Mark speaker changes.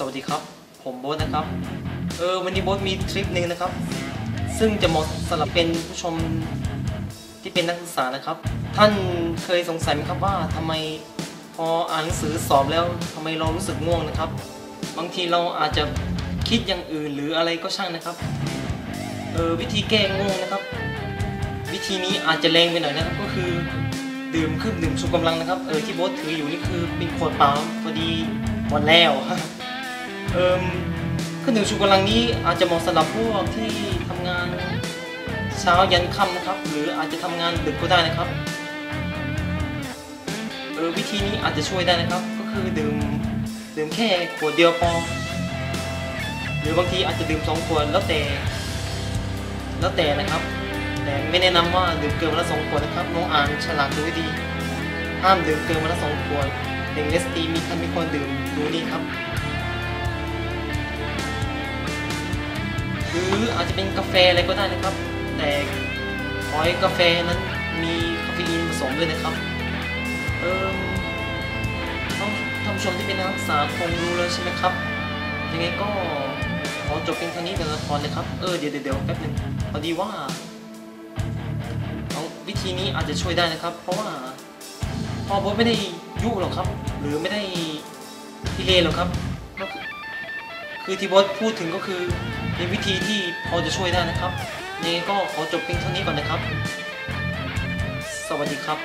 Speaker 1: สวัสดีครับ ผมโบ๊ทนะครับ เออวันนี้โบ๊ทมีทริปหนึ่งนะครับ ซึ่งจะเหมาะสำหรับเป็นผู้ชมที่เป็นนักศึกษานะครับ ท่านเคยสงสัยไหมครับว่าทำไมพออ่านหนังสือสอบแล้วทำไมเรารู้สึกง่วงนะครับ บางทีเราอาจจะคิดอย่างอื่นหรืออะไรก็ช่างนะครับเออวิธีแก้ง่วงนะครับ วิธีนี้อาจจะแรงไปหน่อยนะครับก็คือดื่มเครื่องดื่มชูกำลังนะครับเออที่โบ๊ทถืออยู่นี่คือเป็นขวดเปล่าพอดีหมดแล้ว เอิมเครื่องดื่มชูกำลังนี้อาจจะเหมาะสำหรับพวกที่ทำงานเช้ายันค่ำนะครับ หรืออาจจะทำงานดึกก็ได้นะครับเออวิธีนี้อาจจะช่วยได้นะครับ ก็คือดื่มดื่มแค่ขวดเดียวพอหรือบางทีอาจจะดื่มสองขวดแล้วแต่แล้วแต่นะครับ แต่ไม่แนะนำว่าดื่มเกินวันละสองขวดนะครับน้องอ่านฉลากดูให้ดี ห้ามดื่มเกินวันละสองขวดหนึ่งเลสตีมีท่านไม่ควรดื่มดูนี่ครับ รืออาจจะเป็นกาแฟอะไรก็ได้นะครับ แต่ขอให้กาแฟนั้นมีคาเฟอีนผสมด้วยนะครับ เออต้องท่านผู้ชมที่เป็นนักศึกษาคงรู้แล้วใช่ไหมครับ ยังไงก็ขอจบเพียงเท่านี้เดี๋ยวละครเลยครับ เออเดี๋ยวเดี๋ยวแป๊บนึงพอดีว่าเอาวิธีนี้อาจจะช่วยได้นะครับ เพราะว่าพ่อโบ๊ทไม่ได้ยุหรอกครับ หรือไม่ได้พิเรหรอกครับ คือที่บอสพูดถึงก็คือเป็นวิธีที่พอจะช่วยได้นะครับยังไงก็ขอจบเพียงเท่านี้ก่อนนะครับ สวัสดีครับ